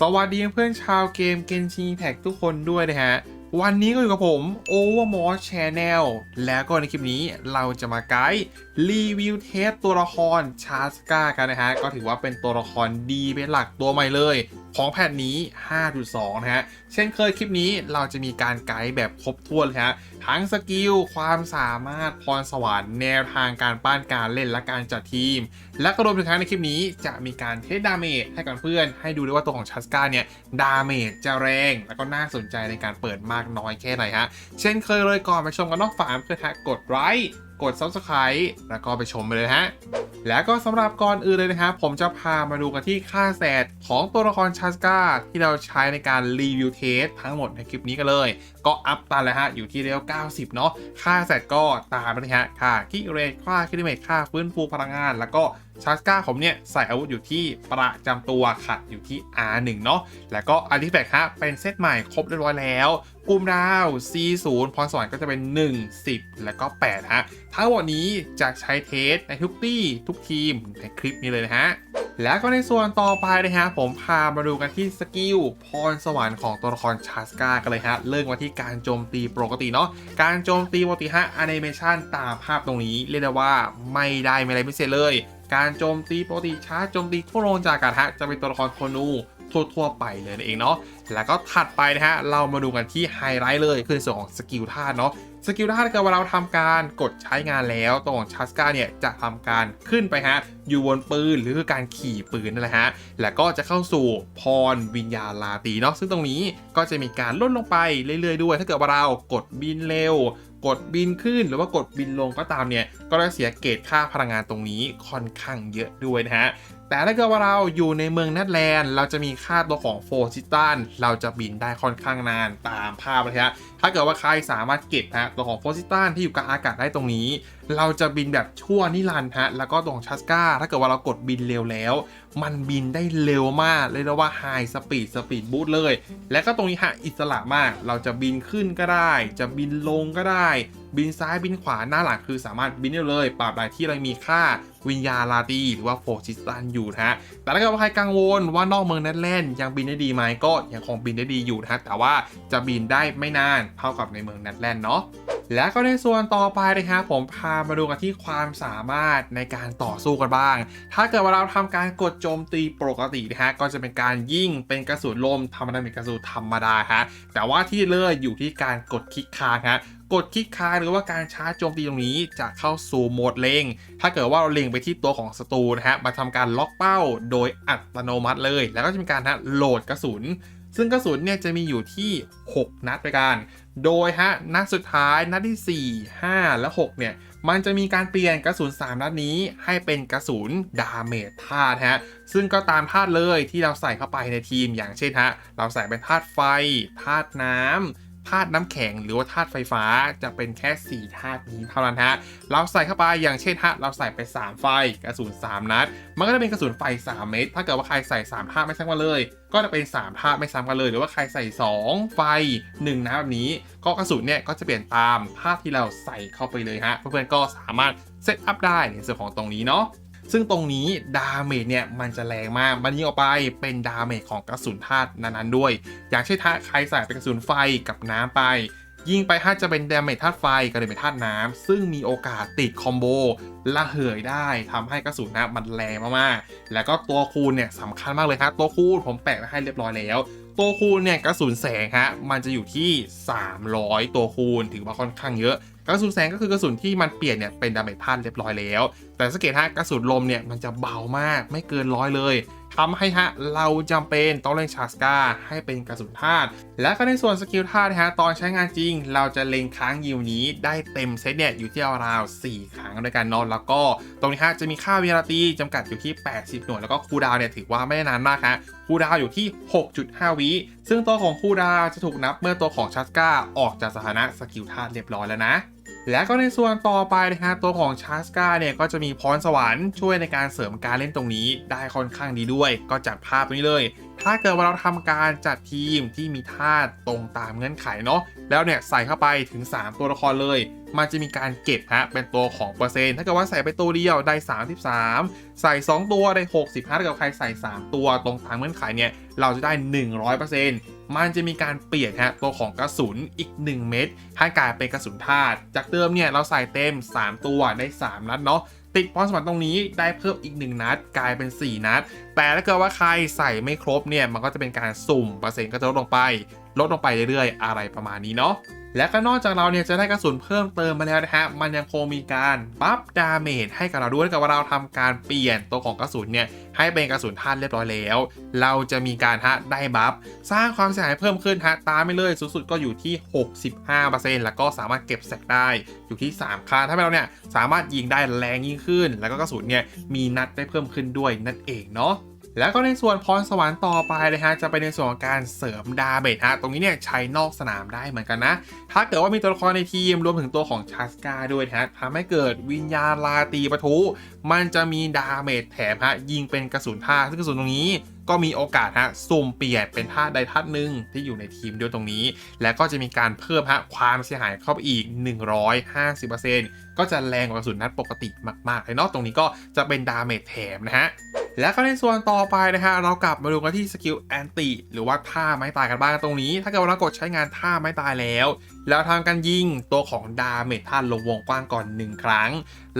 สวัสดีเพื่อนชาวเกมเกนชิงแท็กทุกคนด้วยนะฮะ วันนี้ก็อยู่กับผม Overmore Channel แล้วก็ในคลิปนี้เราจะมาไกด์ รีวิวเทสตัวละครชาสกากันนะฮะ ก็ถือว่าเป็นตัวละครดีเป็นหลักตัวใหม่เลย ของแพทนี้ 5.2 นะฮะ เช่นเคยคลิปนี้เราจะมีการไกด์แบบครบถ้วนเลยฮะ ทั้งสกิล ความสามารถพรสวรรค์แนวทางการป้านการเล่นและการจัดทีม และก็รวมถึงทั้งในคลิปนี้จะมีการเทสดาเมจให้กับเพื่อน ให้ดูด้วยว่าตัวของชัสกาเนี่ยดาเมจจะแรง แล้วก็น่าสนใจในการเปิดมากน้อยแค่ไหนฮะ เช่นเคยเลยก่อนไปชมกันนอกฝามเพื่อนฮะกดไลค์ กด Subscribe แล้วก็ไปชมไปเลยฮะ แล้วก็สำหรับก่อนอื่นเลยนะครับ ผมจะพามาดูกันที่ค่าแสตของตัวละครชัสกาที่เราใช้ในการรีวิวเทสทั้งหมดในคลิปนี้กันเลย ก็อัพตามเลยฮะ อยู่ที่เลเวล90 เนาะค่าแสตก็ตามไปเลยฮะ ค่าคิเรทค่าคิดเมทค่าฟื้นฟูพลังงานแล้วก็ ชัสกาผมเนี่ยใส่อาวุธอยู่ที่ประจำตัวขัดอยู่ที่ R1 เนาะแล้วก็อาริแฟกฮะเป็นเซตใหม่ครบเรียบร้อยแล้วกลุ่มดาว C0 พรสวรรค์ก็จะเป็น 1 10 แล้วก็ 8 ฮะ ทั้งหมดนี้จะใช้เทสในทุกที่ทุกทีมในคลิปนี้เลยนะฮะ แล้วก็ในส่วนต่อไปนะฮะ ผมพามาดูกันที่สกิลพรสวรรค์ของตัวละครชาสกากันเลยฮะ เริ่มมาที่การโจมตีปกติเนาะ การโจมตีปกติฮะแอนิเมชันตามภาพตรงนี้เรียกได้ว่าไม่ได้ไม่อะไรพิเศษเลย การโจมตีปกติช้าโจมตีทั่วโลงจากกาศฮะจะเป็นตัวละครโคนูทั่วๆไปเลยนั่นเองเนาะแล้วก็ถัดไปนะฮะเรามาดูกันที่ไฮไลท์เลยคือในส่วนของสกิลท่าเนาะสกิลท่าถ้าเกิดว่าเราทำการกดใช้งานแล้วตัวของชัสกาเนี่ยจะทำการขึ้นไปฮะอยู่บนปืนหรือการขี่ปืนนั่นแหละฮะแล้วก็จะเข้าสู่พรวิญญาลาตีเนาะซึ่งตรงนี้ก็จะมีการลดลงไปเรื่อยๆด้วย ถ้าเกิดว่าเรากดบินเร็ว กดบินขึ้นหรือว่ากดบินลงก็ตามเนี่ย ก็จะเสียเกตค่าพลังงานตรงนี้ค่อนข้างเยอะด้วยนะฮะ แต่ถ้าเกิดว่าเราอยู่ในเมืองนเธอร์แลนด์ เราจะมีค่าตัวของโฟซิตันเราจะบินได้ค่อนข้างนานตามภาพเลยฮะถ้าเกิดว่าใครสามารถเก็บฮะตัวของโฟซิตันที่อยู่กลางอากาศได้ตรงนี้ เราจะบินแบบชั่วนิรันดร์ฮะแล้วก็ตรงชัสกาถ้าเกิดว่าเรากดบินเร็วแล้ว มันบินได้เร็วมากเรียกได้ว่าไฮสปีดสปีดบูทเลย และก็ตรงนี้ฮะอิสระมากเราจะบินขึ้นก็ได้ จะบินลงก็ได้บินซ้ายบินขวาหน้าหลังคือสามารถบินได้เลยปราบใดที่เรามีค่าวิญญาณลาตีหรือว่าโฟชิสตันอยู่นะฮะ แต่ถ้าเกิดว่าใครกังวลว่านอกเมืองเนเธอร์แลนด์ยังบินได้ดีไหมก็ยังคงบินได้ดีอยู่นะฮะ แต่ว่าจะบินได้ไม่นานเท่ากับในเมืองเนเธอร์แลนด์เนาะและก็ในส่วนต่อไปนะครับผมพามาดูกันที่ความสามารถในการต่อสู้กันบ้าง ถ้าเกิดว่าเราทำการกดโจมตีปกตินะฮะก็จะเป็นการยิงเป็นกระสุนลมธรรมดาเป็นกระสุนธรรมดาฮะแต่ว่าที่เลืออยู่ที่การกดคลิกค้างฮะ กดคลิกค้างหรือว่าการชาร์จโจมตีตรงนี้จะเข้าสู่โหมดเล็ง ถ้าเกิดว่าเราเล็งไปที่ตัวของศัตรูนะฮะมาทำการล็อกเป้าโดยอัตโนมัติเลย แล้วก็จะมีการฮะโหลดกระสุน ซึ่งกระสุนเนี่ยจะมีอยู่ที่ 6 นัดไปกัน โดยฮะนัดสุดท้ายนัดที่ 4 5 และ 6 เนี่ยมันจะมีการเปลี่ยนกระสุน 3 นัดนี้ให้เป็นกระสุนดาเมจธาตุฮะ ซึ่งก็ตามธาตุเลยที่เราใส่เข้าไปในทีมอย่างเช่นฮะ เราใส่เป็นธาตุไฟธาตุน้ำ ธาตุน้ำแข็งหรือว่าธาตุไฟฟ้าจะเป็นแค่ 4 ธาตุนี้เท่านั้นฮะ เราใส่เข้าไปอย่างเช่นฮะเราใส่ไป 3 ไฟกระสุน3 นัด มันก็จะเป็นกระสุนไฟ 3 เม็ด ถ้าเกิดว่าใครใส่ 3 ธาตุไม่ซ้ำกันเลย ก็จะเป็น 3 ธาตุไม่ซ้ำกันเลย หรือว่าใครใส่ 2 ไฟ 1นะแบบนี้ ก็กระสุนเนี่ยก็จะเปลี่ยนตามธาตุที่เราใส่เข้าไปเลยฮะ เพื่อนๆก็สามารถเซตอัพได้ในส่วนของตรงนี้เนาะ ซึ่งตรงนี้ดาเมจเนี่ยมันจะแรงมาก มันยิงออกไปเป็นดาเมจของกระสุนธาตุนั้นๆด้วย อย่างเช่นถ้าใครใส่เป็นกระสุนไฟกับน้ำไป ยิงไปถ้าจะเป็นดาเมจธาตุไฟกับดาเมจธาตุน้ำซึ่งมีโอกาสติดคอมโบระเหยได้ทำให้กระสุนนะมันแรงมากๆ แล้วก็ตัวคูณเนี่ยสำคัญมากเลยครับตัวคูณผมแปะไว้ให้เรียบร้อยแล้วตัวคูณเนี่ยกระสุนแสงฮะมันจะอยู่ที่ 300 ตัวคูณถือว่าค่อนข้างเยอะ กระสุนแสงก็คือกระสุนที่มันเปลี่ยนเนี่ยเป็นดาเมจธาตุเรียบร้อยแล้ว แต่สเกตฮะกระสุนลมเนี่ยมันจะเบามากไม่เกินร้อยเลยทำให้ฮะเราจำเป็นต้องเล่นชาสกาให้เป็นกระสุนธาตุและก็ในส่วนสกิลธาตุฮะตอนใช้งานจริง เราจะเล็งค้างยิวนี้ได้เต็มเซตเนี่ยอยู่ที่ราวๆ4ครั้งด้วยกันนอนแล้วก็ตรงนี้ฮะจะมีค่าเวลาตีจำกัดอยู่ที่ 80 หน่วยแล้วก็คูดาวเนี่ยถือว่าไม่นานมากฮะคูดาวอยู่ที่ 6.5 วิซึ่งตัวของคูดาวจะถูกนับเมื่อตัวของชาสกาออกจากสถานะสกิลธาตุเรียบร้อยแล้วนะ และก็ในส่วนต่อไปนะฮะตัวของชาสกาเนี่ยก็จะมีพรสวรรค์ช่วยในการเสริมการเล่นตรงนี้ได้ค่อนข้างดีด้วย ก็จัดภาพตรงนี้เลย ถ้าเกิดว่าเราทำการจัดทีมที่มีธาตุตรงตามเงื่อนไขเนาะแล้วเนี่ยใส่เข้าไปถึง 3 ตัวละครเลยมันจะมีการเก็บฮะเป็นตัวของเปอร์เซ็นต์ถ้าเกิดว่าใส่ไปตัวเดียวได้ 33 ใส่ 2 ตัวได้65ถ้าเกิดใครใส่ 3 ตัวตรงตามเงื่อนไขเนี่ยเราจะได้ 100% มันจะมีการเปลี่ยนฮะตัวของกระสุนอีก 1 เม็ดให้กลายเป็นกระสุนธาตุจากเดิมเนี่ยเราใส่เต็ม 3 ตัวได้ 3 นัดเนาะติดพรสวรรค์ตรงนี้ได้เพิ่มอีก 1 นัด กลายเป็น 4 นัด แต่ถ้าเกิดว่าใครใส่ไม่ครบเนี่ยมันก็จะเป็นการสุ่มเปอร์เซ็นต์ก็จะลดลงไป ลดลงไปเรื่อยๆ อะไรประมาณนี้เนาะ และก็นอกจากเราเนี่ยจะได้กระสุนเพิ่มเติมมาแล้วนะฮะ มันยังคงมีการบัฟดาเมจให้กับเราด้วยกับว่าเราทำการเปลี่ยนตัวของกระสุนเนี่ยให้เป็นกระสุนธาตุเรียบร้อยแล้ว เราจะมีการฮะได้บัฟสร้างความเสียหายเพิ่มขึ้นฮะตามไปเลยสูงสุดก็อยู่ที่ 65%แล้วก็สามารถเก็บแซกได้อยู่ที่ 3ครั้งถ้าเราเนี่ยสามารถยิงได้แรงยิ่งขึ้น แล้วก็กระสุนเนี่ยมีนัดได้เพิ่มขึ้นด้วยนั่นเองเนาะ แล้วก็ในส่วนพรสวรรค์ต่อไปนะฮะจะเป็นในส่วนของการเสริมดาเมจฮะตรงนี้เนี่ยใช้นอกสนามได้เหมือนกันนะ ถ้าเกิดว่ามีตัวละครในทีมรวมถึงตัวของชาสกาด้วยนะฮะทำให้เกิดวิญญาณลาตีปะทุ มันจะมีดาเมจแถมฮะยิงเป็นกระสุนท่าซึ่งกระสุนตรงนี้ก็มีโอกาสฮะสุ่มเปลี่ยนเป็นท่าใดท่าหนึ่งที่อยู่ในทีมด้วยตรงนี้ และก็จะมีการเพิ่มฮะความเสียหายเข้าไปอีก 150%ก็จะแรงกว่ากระสุนนัดปกติมากๆเลยเนาะตรงนี้ก็จะเป็นดาเมจแถมนะฮะแล้วก็ในส่วนต่อไปนะฮะเรากลับมาดูกันที่สกิลแอนติหรือว่าท่าไม้ตายกันบ้างตรงนี้ ถ้าเกิดเรากดใช้งานท่าไม้ตายแล้ว แล้วทำการยิงตัวของดาเมจท่านลงวงกว้างก่อน 1 ครั้ง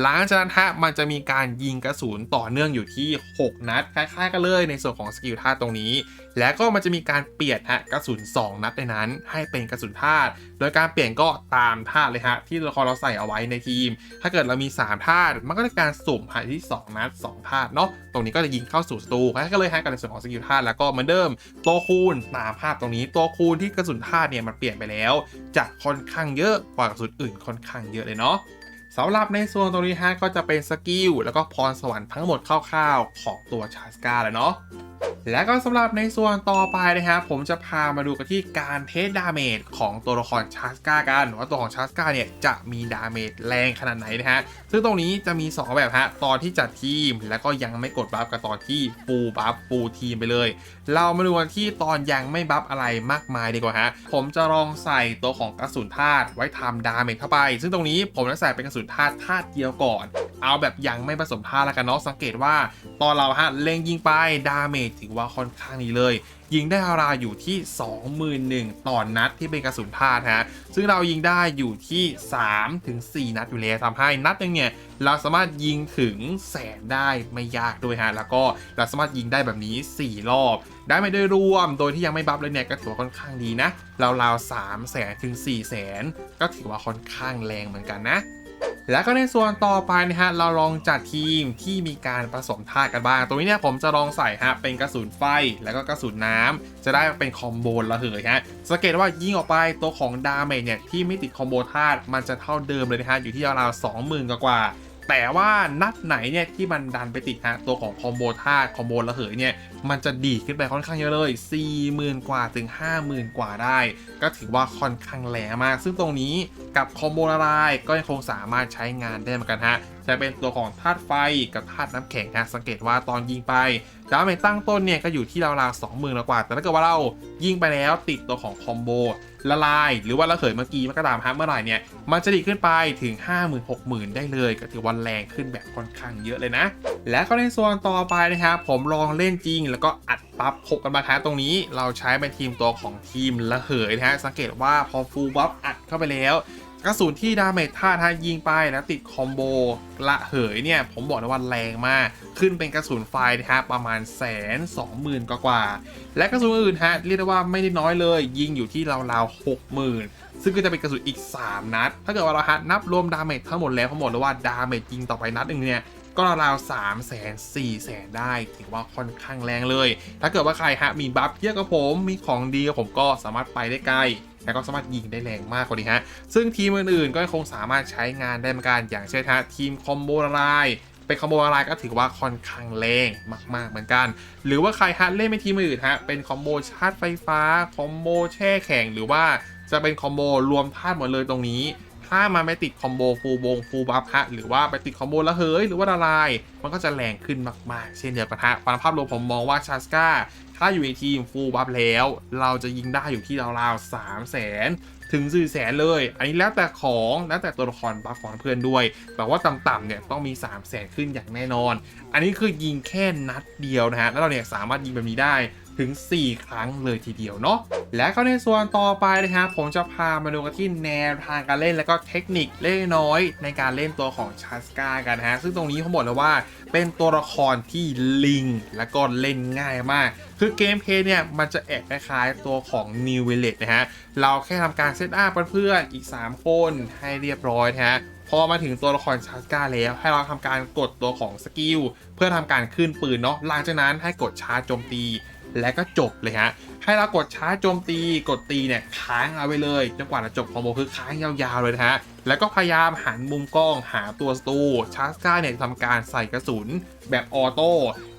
หลังจากนั้นฮะมันจะมีการยิงกระสุนต่อเนื่องอยู่ที่ 6 นัดคล้ายๆกันเลยในส่วนของสกิลท่าตรงนี้ แล้วก็มันจะมีการเปลี่ยนฮะกระสุน 2 นัดในนั้น ให้เป็นกระสุนธาตุโดยการเปลี่ยนก็ตามธาตุเลยฮะที่ละครเราใส่เอาไว้ในทีม ถ้าเกิดเรามี3ธาตุมันก็จะการสุ่มหาที่ 2 นัด2ธาตุเนาะตรงนี้ก็จะยิงเข้าสู่ศัตรูก็เลยให้กันในส่วนของสกิลธาตุแล้วก็เหมือนเดิมตัวคูณตามภาพตรงนี้ตัวคูณที่กระสุนธาตุเนี่ยมันเปลี่ยนไปแล้วจะค่อนข้างเยอะกว่ากระสุนอื่นค่อนข้างเยอะเลยเนาะำหรับในส่วนตรงนี้ฮะก็จะเป็นสกิลแล้วก็พรสวรรค์ทั้งหมดคร่าวๆ ของตัวชาสกาแล้วเนาะและก็สำหรับในส่วนต่อไปนะครับผมจะพามาดูกันที่การเทสดาเมจของตัวละครชาสกากันว่าตัวของชาสกาเนี่ยจะมีดาเมจแรงขนาดไหนนะฮะซึ่งตรงนี้จะมี 2 แบบฮะตอนที่จัดทีม แล้วก็ยังไม่กดบัฟกับตอนที่ฟูลบัฟฟูลทีมไปเลย เรามาดูกันที่ตอนยังไม่บัฟอะไรมากมายดีกว่าฮะผมจะลองใส่ตัวของกระสุนธาตุไว้ทำดาเมจเข้าไป ซึ่งตรงนี้ผมจะใส่เป็นกระสุนธาตุธาตุเดียวก่อน เอาแบบยังไม่ผสมธาตุแล้วกันเนาะสังเกตว่า ตอนเราฮะเล็งยิงไปดาเมจถือว่าค่อนข้างดีเลย ยิงได้ราวๆอยู่ที่ 21,000ต่อนนัดที่เป็นกระสุนธาตุฮะซึ่งเรายิงได้อยู่ที่3ถึง4นัดอยู่แล้วทำให้นัดหนึงเนี่ยเราสามารถยิงถึงแสนได้ไม่ยากด้วยฮะ แล้วก็เราสามารถยิงได้แบบนี้ 4 รอบ ได้ไม่ได้รวม โดยที่ยังไม่บัฟเลยเนี่ยก็ถือว่าค่อนข้างดีนะราวๆ3แสนถึง4แสนก็ถือว่าค่อนข้างแรงเหมือนกันนะ แล้วก็ในส่วนต่อไปนะฮะเราลองจัดทีมที่มีการผสมธาตุกันบ้าง ตรงนี้เนี่ยผมจะลองใส่ฮะเป็นกระสุนไฟแล้วก็กระสุนน้ำจะได้เป็นคอมโบระเหยฮะสังเกตว่ายิงออกไปตัวของดาเมจเนี่ยที่ไม่ติดคอมโบธาตุมันจะเท่าเดิมเลยนะฮะอยู่ที่ราวๆสองหมื่นกว่า แต่ว่านัดไหนเนี่ยที่มันดันไปติดฮะตัวของคอมโบธาตุคอมโบระเหยเนี่ยมันจะดีขึ้นไปค่อนข้างเยอะเลย 40,000 กว่าถึง 50,000 กว่าได้ ก็ถือว่าค่อนข้างแรงมาก ซึ่งตรงนี้กับคอมโบละลายก็ยังคงสามารถใช้งานได้เหมือนกันฮะ จะเป็นตัวของธาตุไฟกับธาตุน้ำแข็งฮะสังเกตว่าตอนยิงไปดาเมจตั้งต้นเนี่ยก็อยู่ที่ราวๆ20,000แล้วกว่า แต่ถ้าเกิดว่าเรายิงไปแล้วติดตัวของคอมโบละลาย หรือว่าระเหยเมื่อกี้มันก็ตามฮะเมื่อไหร่เนี่ยมันจะดีขึ้นไปถึง 50,000 60,000 ได้เลยก็ถือว่าแรงขึ้นแบบค่อนข้างเยอะเลยนะ และก็ในส่วนต่อไปนะครับผมลองเล่นจริง แล้วก็อัดปั๊บพกกันมาฮะตรงนี้เราใช้เป็นทีมตัวของทีมระเหยนะฮะสังเกตว่าพอฟูลบัฟอัดเข้าไปแล้ว กระสุนที่ดาเมจท่าทายิงไปแล้วติดคอมโบละเหยเนี่ย ผมบอกเลยว่าแรงมาก ขึ้นเป็นกระสุนไฟนะฮะประมาณแสนสองหมื่นกว่าและกระสุนอื่นฮะเรียกได้ว่าไม่ได้น้อยเลย ยิงอยู่ที่ราวๆหกหมื่นซึ่งก็จะเป็นกระสุนอีก 3 นัด ถ้าเกิดว่าเราฮะนับรวมดาเมจทั้งหมดแล้วผมบอกเลยว่าดาเมจยิงต่อไปนัดหนึ่งเนี่ยก็ราวๆสามแสนสี่แสนได้ ถือว่าค่อนข้างแรงเลย ถ้าเกิดว่าใครฮะมีบัฟเยอะกับผมมีของดีกับผมก็สามารถไปได้ไกล แล้วก็สามารถยิงได้แรงมากกว่านี้ฮะ ซึ่งทีมอื่นๆ ก็คงสามารถใช้งานได้เหมือนกัน อย่างเช่นฮะทีมคอมโบละลายเป็นคอมโบละลายก็ถือว่าค่อนข้างแรงมาก ๆ เหมือนกัน หรือว่าใครฮะเล่นเป็นทีมอื่นฮะเป็นคอมโบชาร์จไฟฟ้า คอมโบแช่แข็ง หรือว่าจะเป็นคอมโบรวมธาตุหมดเลยตรงนี้ ถ้ามันไม่ติดคอมโบฟูบงฟูบัฟฮะหรือว่าไปติดคอมโบละเหยหรือว่าละลาย มันก็จะแรงขึ้นมาก ๆ เช่นเดียวกันฮะตามภาพรวมผมมองว่าชาสกา ถ้าอยู่ในทีมฟูลบัฟแล้ว เราจะยิงได้อยู่ที่ราวๆสามแสนถึง4แสนเลย อันนี้แล้วแต่ของแล้วแต่ตัวละครบัฟของเพื่อนด้วย แต่ว่าต่ำๆเนี่ยต้องมี 3 0 0แสนขึ้นอย่างแน่นอน อันนี้คือยิงแค่นัดเดียวนะฮะ แล้วเราเนี่ยสามารถยิงแบบนี้ได้ถึง 4 ครั้งเลยทีเดียวเนาะ และก็ในส่วนต่อไปนะฮะผมจะพามาดูกันที่แนวทางการเล่น และก็เทคนิคเล็กน้อยในการเล่นตัวของชาสกากันนะฮะ ซึ่งตรงนี้เขาบอกเลยว่า เป็นตัวละครที่ลิง และก็เล่นง่ายมาก คือเกมเพย์เนี่ยมันจะแอบคล้ายๆตัวของ New Village นะฮะ เราแค่ทำการเซตอัพเพื่อนๆอีก 3 คนให้เรียบร้อยนะฮะพอมาถึงตัวละครชาสกาแล้ว ให้เราทำการกดตัวของสกิลเพื่อทำการขึ้นปืนเนาะหลังจากนั้นให้กดชาร์จโจมตี และก็จบเลยฮะ ให้เรากดชาร์จโจมตีกดตีเนี่ยค้างเอาไว้เลยจนกว่าจะจบคอมโบคือค้างยาวๆเลยนะฮะแล้วก็พยายามหันมุมกล้องหาตัวสตูชาร์จก้าเนี่ยทำการใส่กระสุนแบบออโต้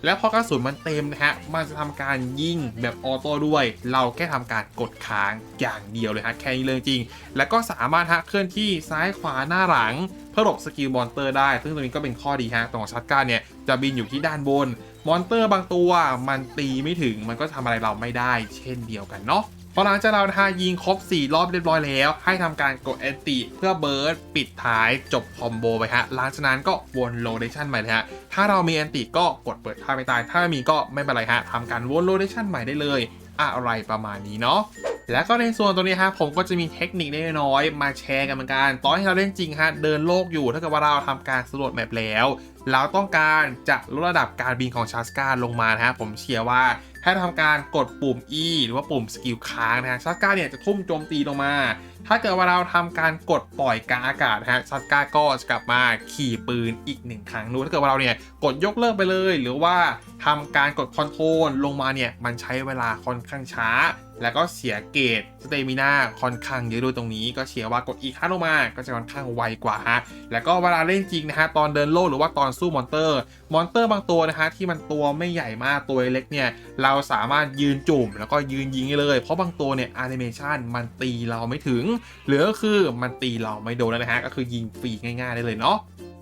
แล้วพอกระสุนมันเต็มนะฮะมันจะทำการยิงแบบออโต้ด้วย เราแค่ทำการกดค้างอย่างเดียวเลยฮะแค่นี้เลยจริง แล้วก็สามารถฮะเคลื่อนที่ซ้ายขวาหน้าหลังเพื่อหลบสกิลมอนเตอร์ได้ ซึ่งตรงนี้ก็เป็นข้อดีฮะตรงของชาร์จก้าเนี่ยจะบินอยู่ที่ด้านบน มอนเตอร์บางตัวมันตีไม่ถึงมันก็ทำอะไรเราไม่ได้เช่นเดียวกันเนาะพอหลังจากเราทายิงครบ 4 รอบเรียบร้อยแล้ว ให้ทำการกดแอนติเพื่อเบิร์ดปิดท้ายจบคอมโบไปฮะหลังจากนั้นก็วนโลเดชันใหม่เลยฮะ ถ้าเรามีแอนติก็กดเปิดท่าไม่ตาย ถ้าไม่มีก็ไม่เป็นไรฮะทำการวนโลเดชันใหม่ได้เลย อะไรประมาณนี้เนาะแล้วก็ในส่วนตรงนี้ฮะผมก็จะมีเทคนิคเล็กน้อยๆมาแชร์กันเหมือนกัน ตอนที่เราเล่นจริงฮะเดินโลกอยู่ถ้าเกิดว่าเราทำการสำรวจแมปแล้ว เราต้องการจะลดระดับการบินของชาสกาลงมานะฮะผมเชียร์ว่า ให้ทำการกดปุ่ม E หรือว่าปุ่มสกิลค้างนะฮะซัสกาเนี่ยจะทุ่มโจมตีลงมา ถ้าเกิดว่าเราทำการกดปล่อยกาอากาศนะฮะซัสกาก็จะกลับมาขี่ปืนอีกหนึ่งครั้งดูถ้าเกิดว่าเราเนี่ยกดยกเลิกไปเลย หรือว่าทำการกดคอนโทรลลงมาเนี่ยมันใช้เวลาค่อนข้างช้า แล้วก็เสียเกรดสเตมินาค่อนข้างเยอะด้วยตรงนี้ ก็เชียร์ว่ากดอีครั้งลงมาก็จะค่อนข้างไวกว่าฮะแล้วก็เวลาเล่นจริงนะฮะตอนเดินโลกหรือว่าตอนสู้มอนเตอร์ มอนเตอร์บางตัวนะฮะที่มันตัวไม่ใหญ่มากตัวเล็กเนี่ยเราสามารถยืนจุ่ม แล้วก็ยืนยิงได้เลย เพราะบางตัวเนี่ยแอนิเมชันมันตีเราไม่ถึงหรือก็คือมันตีเราไม่โดนแล้วนะฮะก็คือยิงฟรีง่าย ๆได้เลยเนาะ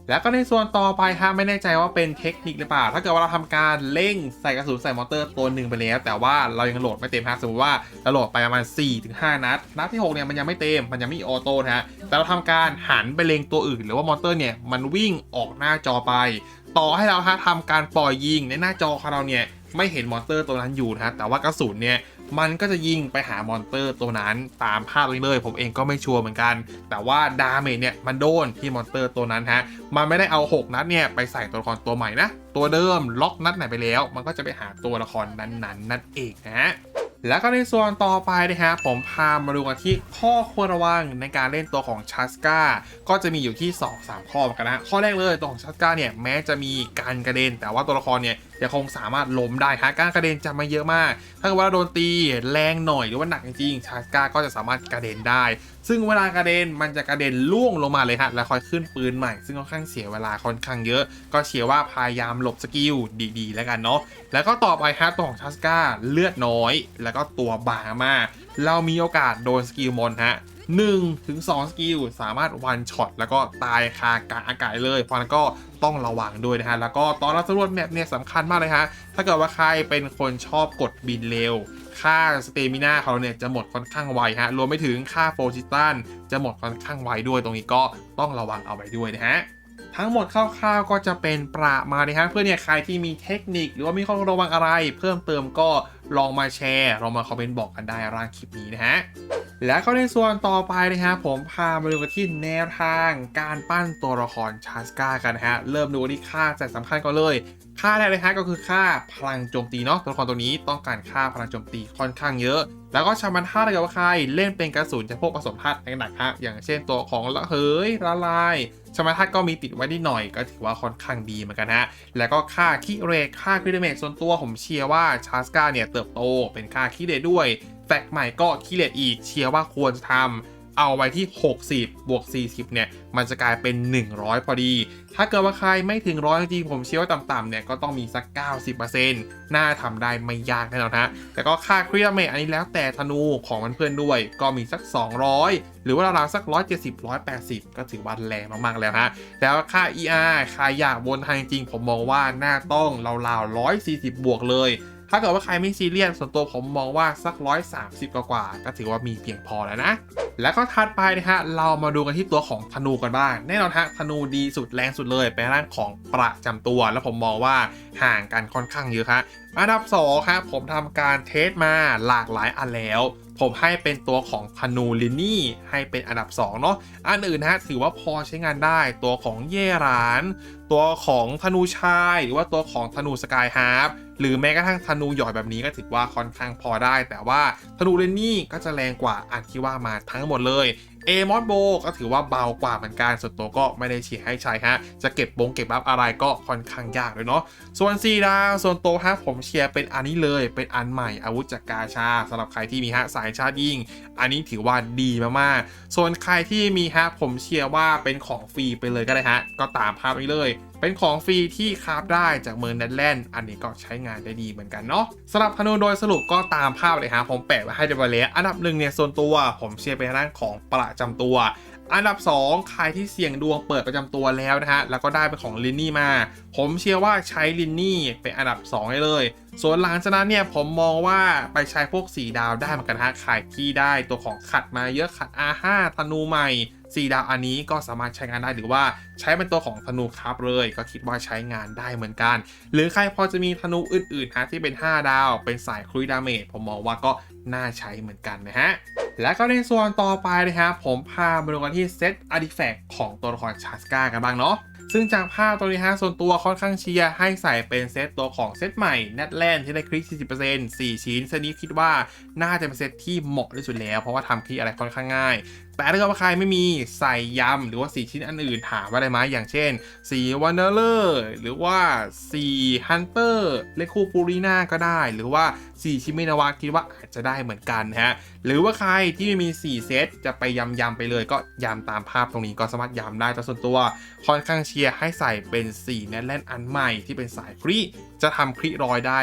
แล้วก็ในส่วนต่อไปฮะไม่แน่ใจว่าเป็นเทคนิคหรือเปล่า ถ้าเกิดว่าเราทำการเร่งใส่กระสุนใส่มอเตอร์ตัวหนึ่งไปแล้ว แต่ว่าเรายังโหลดไม่เต็มฮะสมมติว่าเราโหลดไปประมาณ 4-5 นัด นัดที่ 6 เนี่ยมันยังไม่เต็ม มันยังไม่ออโต้ฮะ แต่เราทำการหันไปเล็งตัวอื่น หรือว่ามอเตอร์เนี่ยมันวิ่งออกหน้าจอไป ต่อให้เราฮะทำการปล่อยยิงในหน้าจอของเราเนี่ยไม่เห็นมอเตอร์ตัวนั้นอยู่นะฮะแต่ว่ากระสุนเนี่ย มันก็จะยิงไปหามอนเตอร์ตัวนั้นตามภาพนี้เลย ผมเองก็ไม่ชัวร์เหมือนกัน แต่ว่าดาเมจเนี่ยมันโดนที่มอนเตอร์ตัวนั้นฮะมันไม่ได้เอา 6 นัดเนี่ยไปใส่ตัวละครตัวใหม่นะ ตัวเดิมล็อกนัดไหนไปแล้ว มันก็จะไปหาตัวละครนั้นๆนั่นเองนะฮะแล้วก็ในส่วนต่อไปนะฮะผมพามาดูกันที่ข้อควรระวังในการเล่นตัวของชัสกาก็จะมีอยู่ที่ 2-3 ข้อเหมือนกันนะฮะข้อแรกเลยตัวของชัสกาเนี่ยแม้จะมีการกระเด็น แต่ว่าตัวละครเนี่ย ยังคงสามารถล้มได้ฮะการกระเด็นจะม่เยอะมาก ถ้าเกิดว่าโดนตีแรงหน่อยหรือว่าหนักจริงๆชาสกาก็จะสามารถกระเด็นได้ ซึ่งเวลากระเด็นมันจะกระเด็นล่วงลงมาเลยฮะแล้วค่อยขึ้นปืนใหม่ ซึ่งค่อนข้างเสียเวลาค่อนข้างเยอะ ก็เชียร์ว่าพยายามหลบสกิลดีๆ แล้วกันเนาะแล้วก็ต่อไปฮะตัวของชัสกาเลือดน้อย แล้วก็ตัวบางมากเรามีโอกาสโดนสกิลมอนฮะ 1ถึง2สกิลสามารถวันช็อตแล้วก็ตายคากาอากาศเลยเพราะนั้นก็ต้องระวังด้วยนะฮะ แล้วก็ตอนรับสำรวจแมปเนี่ยสำคัญมากเลยฮะ ถ้าเกิดว่าใครเป็นคนชอบกดบินเร็ว ค่าสเตมินาเขาเนี่ยจะหมดค่อนข้างไวฮะ รวมไปถึงค่าโฟจิตันจะหมดค่อนข้างไวด้วย ตรงนี้ก็ต้องระวังเอาไว้ด้วยนะฮะ ทั้งหมดคร่าวๆก็จะเป็นประมาณนี้ฮะเพื่อนเนี่ยใครที่มีเทคนิค หรือว่ามีข้อระวังอะไร เพิ่มเติมก็ลองมาแชร์ลองมาคอมเมนต์บอกกันได้ร่างคลิปนี้นะฮะและก็ในส่วนต่อไปนะฮะผมพามาดูกันที่แนวทางการปั้นตัวละครชาสกากันนะฮะเริ่มดูที่ค่าจัดสำคัญก่อนเลย ค่าแรกเลยฮะก็คือค่าพลังโจมตีเนาะตัวละครตัวนี้ต้องการค่าพลังโจมตีค่อนข้างเยอะ แล้วก็ชามันท่าถ้าเกิดว่าใครเล่นเป็นกระสุนจะพวกผสมธาตุหนักๆฮะอย่างเช่นตัวของละเหยละลายชามันท่าก็มีติดไว้นิดหน่อยก็ถือว่าค่อนข้างดีเหมือนกันฮะแล้วก็ค่าคิเรทค่าคริติเมทส่วนตัวผมเชียร์ว่าชาสกาเนี่ยเติบโตเป็นค่าคิเรทด้วยแฟกต์ใหม่ก็คิเลตอีกเชียร์ว่าควรจะทำ เอาไว้ที่ 60 บวก 40 เนี่ย มันจะกลายเป็น 100 พอดี ถ้าเกิดว่าใครไม่ถึงร้อยจริงๆผมเชื่อว่าต่ำๆเนี่ย ก็ต้องมีสัก 90%น่าทำได้ไม่ยากแน่นอนฮะ แต่ก็ค่าเครียดเมทอันนี้แล้วแต่ธนูของมันเพื่อนด้วย ก็มีสัก 200 หรือว่าราวๆสัก 170 180 ก็ถือว่าแรงมากๆแล้วฮะ แล้วค่า ER ใครอยากบนทางจริงๆผมมองว่าน่าต้องราวๆ140 บวกเลย ถ้าเกิดว่าใครไม่ซีเรียสส่วนตัวผมมองว่าสัก 130กว่าก็ถือว่ามีเพียงพอแล้วนะ แล้วก็ถัดไปนะฮะเรามาดูกันที่ตัวของธนูกันบ้าง แน่นอนฮะธนูดีสุดแรงสุดเลยเป็นด้านของประจำตัว แล้วผมมองว่าห่างกันค่อนข้างเยอะฮะอันดับ2ครับผมทำการเทสมาหลากหลายอันแล้ว ผมให้เป็นตัวของธนูลินี่ให้เป็นอันดับ 2 เนาะอันอื่นนะฮะถือว่าพอใช้งานได้ตัวของเย่หราน ตัวของธนูชาย หรือว่าตัวของธนูสกายฮาร์ปหรือแม้กระทั่งธนูหยอดแบบนี้ก็ถือว่าค่อนข้างพอได้ แต่ว่าธนูเลนนี่ก็จะแรงกว่าอันที่ว่ามาทั้งหมดเลยเอมอนโบก็ถือว่าเบากว่าเหมือนกันส่วนตัวก็ไม่ได้เชียให้ใช้ฮะ จะเก็บบงเก็บรับอะไรก็ค่อนข้างยากเลยเนาะ ส่วนซีดาวส่วนตัวฮะผมเชียร์เป็นอันนี้เลย เป็นอันใหม่อาวุธจากกาชาสำหรับใครที่มีฮะสายชาติยิ่ง อันนี้ถือว่าดีมากๆ ส่วนใครที่มีฮะผมเชียร์ว่าเป็นของฟรีไปเลยก็ได้ฮะ ก็ตามภาพนี้เลย เป็นของฟรีที่คราฟได้จากเมืองเนเธอร์แลนด์ อันนี้ก็ใช้งานได้ดีเหมือนกันเนาะสำหรับธนูโดยสรุปก็ตามภาพเลยฮะ ผมแปะไว้ให้เดบเลสอันดับหนึ่งเนี่ยส่วนตัวผมเชียร์เป็นด้านของประจำตัว อันดับ 2 ใครที่เสี่ยงดวงเปิดประจำตัวแล้วนะฮะ แล้วก็ได้เป็นของลินนี่มา ผมเชื่อว่าใช้ลินนี่เป็นอันดับ 2 ให้เลย ส่วนหลังจากนั้นเนี่ยผมมองว่าไปใช้พวก 4 ดาวได้เหมือนกันฮะ ใครที่ได้ตัวของขัดมาเยอะขัดอาห้าธนูใหม่ 4ดาวอันนี้ก็สามารถใช้งานได้หรือว่าใช้เป็นตัวของธนูครับเลย ก็คิดว่าใช้งานได้เหมือนกัน หรือใครพอจะมีธนูอื่นๆฮะที่เป็น 5 ดาว เป็นสายครุยดาเมจผมมองว่าก็น่าใช้เหมือนกันนะฮะและก็ในส่วนต่อไปนะครับผมพามาดูกันที่เซตอาร์ติแฟกต์ของตัวละครชาสกากันบ้างเนาะซึ่งจากภาพตัวนี้ฮะส่วนตัวค่อนข้างเชียร์ให้ใส่เป็นเซตตัวของเซตใหม่นัดแลนที่ได้คลิก 40% 4 ชิ้นเซตนี้คิดว่าน่าจะเป็นเซตที่เหมาะที่สุดแล้ว เพราะว่าทำคลิกอะไรค่อนข้างง่าย แต่ถ้าเกิดว่าใครไม่มีใส่ยำหรือว่า4ชิ้นอันอื่นถามว่าได้ไหมอย่างเช่น4วันเนอร์หรือว่า4ฮันเตอร์เลคูปูรีนาก็ได้ หรือว่า4ชิมินาวาคิดว่าอาจจะได้เหมือนกันนะฮะหรือว่าใครที่ไม่มี 4 เซตจะไปยำยำไปเลยก็ยำตามภาพตรงนี้ก็สามารถยำได้แต่ส่วนตัวค่อนข้างเชียร์ให้ใส่เป็น4แนทแลนอันใหม่ที่เป็นสายครีจะทำครีรอยได้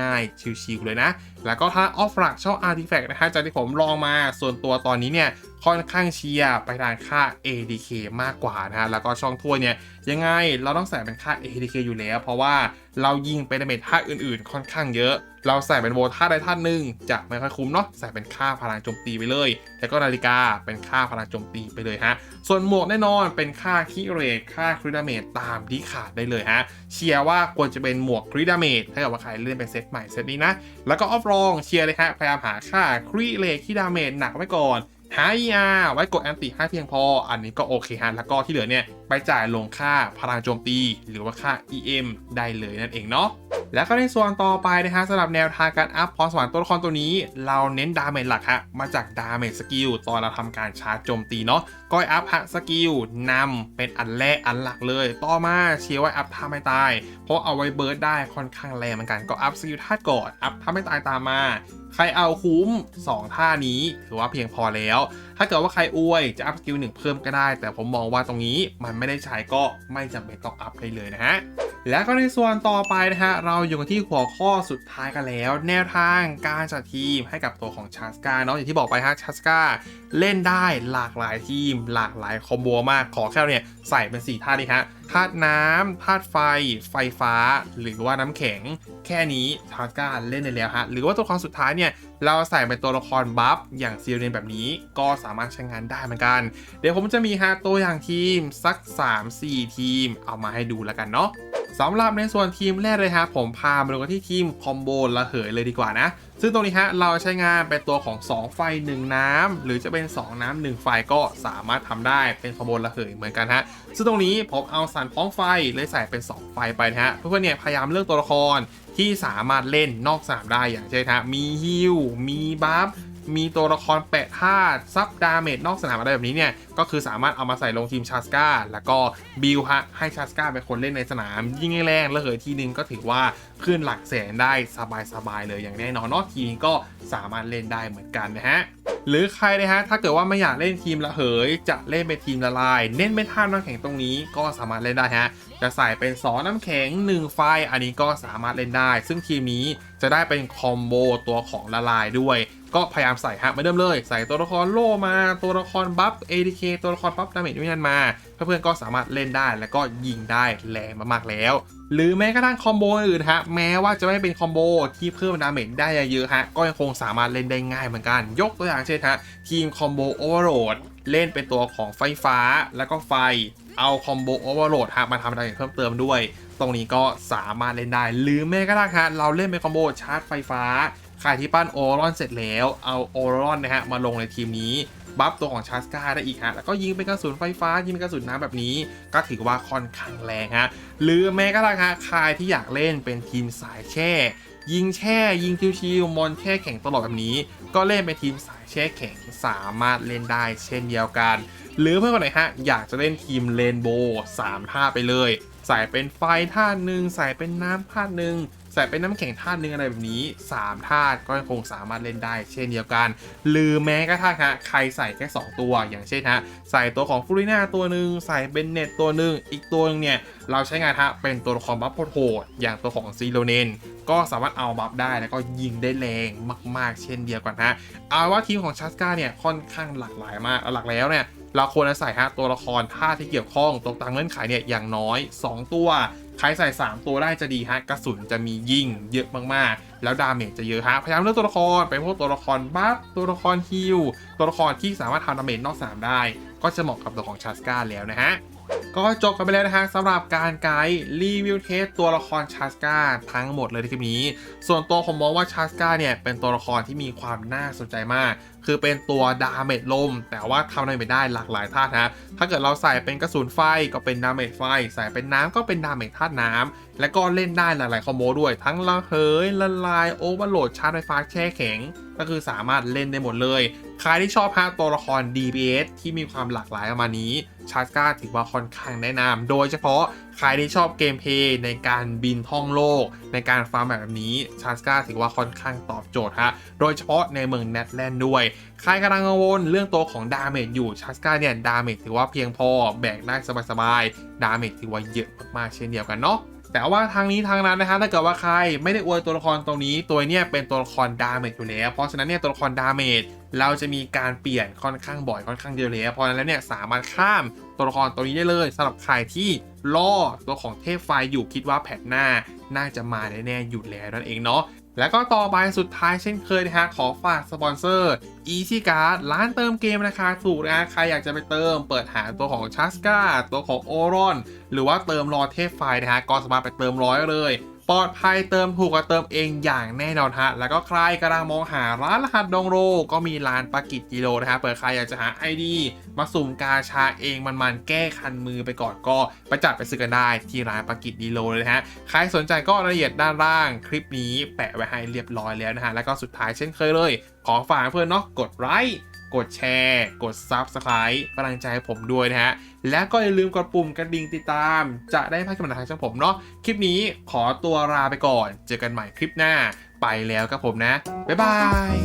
ง่ายๆ ชิวๆเลยนะ แล้วก็ถ้าออฟหลักช่อง Artifact นะฮะจากที่ผมลองมาส่วนตัวตอนนี้เนี่ย ค่อนข้างเชียร์ไปทางค่า ADK มากกว่านะฮะแล้วก็ช่องถ้วยเนี่ยยังไงเราต้องใส่เป็นค่า ADK อยู่แล้ว เพราะว่าเรายิงไปดาเมจท่าอื่นๆ ค่อนข้างเยอะ เราใส่เป็นโวท่าใดท่าหนึ่งจะไม่ค่อยคุ้มเนาะใส่เป็นค่าพลังโจมตีไปเลย แล้วก็นาฬิกาเป็นค่าพลังโจมตีไปเลยฮะส่วนหมวกแน่นอนเป็นค่าคิเรทค่าคริดาเมจตามที่ขาดได้เลยฮะเชียร์ว่าควรจะเป็นหมวกคริดาเมจถ้าเกิดว่าใครเล่นเป็นเซตใหม่เซตนี้นะแล้วก็ออฟรองเชียร์เลยฮะพยายามหาค่าคริเรทที่ดาเมจหนักไว้ก่อน หา ER ไว้กดแอนติให้เพียงพอ อันนี้ก็โอเคฮะ แล้วก็ที่เหลือเนี่ย ไปจ่ายลงค่าพลังโจมตี หรือว่าค่า EM ได้เลยนั่นเองเนาะแล้วก็ในส่วนต่อไปนะฮะสำหรับแนวทางการอัพพรสวรรค์ตัวละครตัวนี้ เราเน้นดาเมจหลักฮะมาจากดาเมจสกิลตอนเราทำการชาร์จโจมตีเนาะก้อยอัพฮะสกิลนำเป็นอันแรกอันหลักเลย ต่อมาเชียร์ไว้อัพท่าไม่ตาย เพราะเอาไว้เบิร์ดได้ค่อนข้างแรงเหมือนกันก็อัพสกิลธาตุก่อนอัพท่าไม่ตายตามมา ใครเอาคุ้ม 2 ท่านี้ถือว่าเพียงพอแล้ว ถ้าเกิดว่าใครอวยจะอัพสกิลหนึ่งเพิ่มก็ได้ แต่ผมมองว่าตรงนี้มันไม่ได้ใช้ก็ไม่จำเป็นต้องอัพได้เลยนะฮะ แล้วก็ในส่วนต่อไปนะฮะ เราอยู่กันที่หัวข้อสุดท้ายกันแล้ว แนวทางการจัดทีมให้กับตัวของชาสกาเนาะอย่างที่บอกไปฮะชาสกาเล่นได้หลากหลายทีม หลากหลายคอมโบมากขอแค่เนี่ยใส่เป็น 4 ท่านี้ฮะ ธาตุน้ำธาตุไฟ ไฟฟ้า หรือว่าน้ำแข็ง แค่นี้ชาสกาเล่นได้แล้วฮะ หรือว่าตัวละครสุดท้ายเนี่ย เราใส่เป็นตัวละครบัฟอย่างซีเรียนแบบนี้ ก็สามารถใช้งานได้เหมือนกัน เดี๋ยวผมจะมีฮะตัวอย่างทีมสัก 3-4 ทีม เอามาให้ดูแล้วกันเนาะสำหรับในส่วนทีมแรกเลยฮะผมพามาดูกันที่ทีมคอมโบระเหยเลยดีกว่านะ ซึ่งตรงนี้ฮะเราใช้งานเป็นตัวของ 2 ไฟ 1 น้ำหรือจะเป็น 2 น้ำ1ไฟก็สามารถทำได้เป็นขบวนระเหยเหมือนกันฮะซึ่งตรงนี้ผมเอาสันพ้องไฟเลยใส่เป็น 2 ไฟไปนะฮะเพื่อนๆเนี่ยพยายามเลือกตัวละครที่สามารถเล่นนอกสนามได้อย่างเช่นฮะมีฮิลมีบัฟ มีตัวละครแปะธาตุซับดาเมจนอกสนามอะไรแบบนี้เนี่ย ก็คือสามารถเอามาใส่ลงทีมชาสกาแล้วก็บิลฮะให้ชาสกาเป็นคนเล่นในสนาม ยิ่งแรงแล้วเหยทีนึงก็ถือว่าขึ้นหลักแสนได้สบายๆเลยอย่างแน่นอนเนาะทีนี้ก็สามารถเล่นได้เหมือนกันนะฮะหรือใครนะฮะถ้าเกิดว่าไม่อยากเล่นทีมละเหย จะเล่นเป็นทีมละลาย เน้นเป็นท่าน้ำแข็งตรงนี้ก็สามารถเล่นได้ฮะจะใส่เป็นสอน้ำแข็ง 1 ไฟ อันนี้ก็สามารถเล่นได้ ซึ่งทีมนี้จะได้เป็นคอมโบตัวของละลายด้วย ก็พยายามใส่ฮะม่เดิมเลย ใส่ตัวละครโล่มาตัวละครบัฟ ADK ตัวละครบัฟดาเมจวิญญาณมา เพื่อนๆก็สามารถเล่นได้แล้วก็ยิงได้แรงมากๆแล้ว หรือแม้กระทั่งคอมโบอื่นฮะแม้ว่าจะไม่เป็นคอมโบที่เพิ่มดาเมจได้เยอะๆฮะก็ยังคงสามารถเล่นได้ง่ายเหมือนกัน ยกตัวอย่างเช่นฮะทีมคอมโบโอเวอร์โหลดเล่นเป็นตัวของไฟฟ้าแล้วก็ไฟเอาคอมโบโอเวอร์โหลดฮะมาทำดาเมจเพิ่มเติมด้วย ตรงนี้ก็สามารถเล่นได้ หรือแม้กระทั่งฮะเราเล่นเป็นคอมโบชาร์จไฟฟ้า ใครที่ปั้นโอรอนเสร็จแล้ว เอาโอรอนนะฮะมาลงในทีมนี้ บัฟตัวของชาสกาได้อีกฮะ แล้วก็ยิงเป็นกระสุนไฟฟ้า ยิงเป็นกระสุนน้ำแบบนี้ ก็ถือว่าค่อนข้างแรงฮะ หรือแม้กระทั่งฮะใครที่อยากเล่นเป็นทีมสายแช่ ยิงแช่ ยิงชิวๆมอนแช่แข็งตลอดแบบนี้ ก็เล่นเป็นทีมสายแช่แข็งสามารถเล่นได้เช่นเดียวกัน หรือเพื่อนคนไหนฮะอยากจะเล่นทีมเลนโบว์สามท่าไปเลย ใส่เป็นไฟท่าหนึ่งใส่เป็นน้ำท่าหนึ่ง ใส่เป็นน้ำแข็งท่าหนึ่งอะไรแบบนี้3ท่าก็คงสามารถเล่นได้ เช่นเดียวกัน หรือแม้กระทั่งฮะใครใส่แค่ 2 ตัว อย่างเช่นฮะใส่ตัวของฟูริน่าตัวหนึ่งใส่เบนเน็ตตัวหนึ่งอีกตัวหนึงเนี่ยเราใช้งานฮะเป็นตัวละครบัฟโหดอย่างตัวของซีโรเนนก็สามารถเอาบัฟได้แล้วก็ยิงได้แรงมาก ๆ เช่นเดียวกันฮะเอาว่าทีมของชัสกาเนี่ยค่อนข้างหลากหลายมากหลักแล้วเนี่ยเราควรจะใส่ฮะตัวละครท่าที่เกี่ยวข้องตรงตามเงื่อนไขเนี่ยอย่างน้อย 2 ตัว ใครใส่ 3 ตัวได้จะดีฮะกระสุนจะมียิงเยอะมากๆ แล้วดาเมจจะเยอะฮะพยายามเลือกตัวละครเป็นพวกตัวละครบัฟตัวละครฮิลตัวละครที่สามารถทำดาเมจนอกสนามได้ ก็จะเหมาะกับตัวของชาสกาแล้วนะฮะก็จบกันไปแล้วนะฮะสำหรับการไกด์รีวิวเทสตัวละครชาสกาทั้งหมดเลยในคลิปนี้ ส่วนตัวผมมองว่าชาสกาเนี่ยเป็นตัวละครที่มีความน่าสนใจมากคือเป็นตัวดาเมจลม แต่ว่าทำดาเมจได้หลากหลายธาตุนะถ้าเกิดเราใส่เป็นกระสุนไฟก็เป็นดาเมจไฟ ใส่เป็นน้ำก็เป็นดาเมจธาตุน้ำและก็เล่นได้หลาย ๆ คอมโบด้วย ทั้งระเหยละลายโอเวอร์โหลดชาร์จไฟฟ้าแช่แข็ง ก็คือสามารถเล่นได้หมดเลยใครที่ชอบฮะตัวละคร DPS ที่มีความหลากหลายประมาณนี้ชาร์จกาถือว่าค่อนข้างแนะนำโดยเฉพาะ ใครที่ชอบเกมเพย์ในการบินท่องโลก ในการฟาร์มแบบนี้ชาร์สกาถือว่าค่อนข้างตอบโจทย์ฮะ โดยเฉพาะในเมืองเนทแลนด์ด้วย ใครกำลังกังวลเรื่องตัวของดาเมจอยู่ชัสกาเนี่ยดาเมจถือว่าเพียงพอแบกได้สบายๆ ดาเมจถือว่าเยอะมากๆเช่นเดียวกันเนาะ แต่ว่าทางนี้ทางนั้นนะฮะถ้าเกิดว่าใครไม่ได้อวยตัวละครตรงนี้ ตัวเนี้ยเป็นตัวละครดาเมจอยู่แล้ว เพราะฉะนั้นเนี่ยตัวละครดาเมจเราจะมีการเปลี่ยนค่อนข้างบ่อยค่อนข้างเยอะเลยเพราะฉะนั้นแล้วเนี่ยสามารถข้ามตัวละครตัวนี้ได้เลยสำหรับใครที่ล่อตัวของเทพไฟอยู่คิดว่าแพทหน้าน่าจะมาแน่ๆอยู่แล้วนั่นเองเนาะ แล้วก็ต่อไปสุดท้ายเช่นเคยนะฮะขอฝากสปอนเซอร์ Easy Card ร้านเติมเกมราคาถูกนะใครอยากจะไปเติมเปิดหาตัวของชัสกาตัวของโอรอนหรือว่าเติมรอเทพไฟนะฮะก็สามารถไปเติมร้อยเลยปลอดภัยเติมถูกกว่าเติมเองอย่างแน่นอนฮะ แล้วก็ใครกำลังมองหาร้านรหัสดองโร ก็มีร้านปากิจกิโลนะฮะเปิดใครอยากจะหา ID มาสุ่มกาชาเองมันๆแก้คันมือไปก่อนก็ไปจัดไปซื้อกันได้ที่ร้านปากิจกิโลเลยนะฮะใครสนใจก็รายละเอียดด้านล่างคลิปนี้แปะไว้ให้เรียบร้อยแล้วนะฮะแล้วก็สุดท้ายเช่นเคยเลย ขอฝากเพื่อนเนาะกดไลค์ กดแชร์ กด Subscribe กำลังใจให้ผมด้วยนะฮะ และก็อย่าลืมกดปุ่มกระดิ่งติดตาม จะได้พักกำลังใจจากผมเนาะ คลิปนี้ขอตัวลาไปก่อน เจอกันใหม่คลิปหน้า ไปแล้วครับผมนะ บ๊ายบาย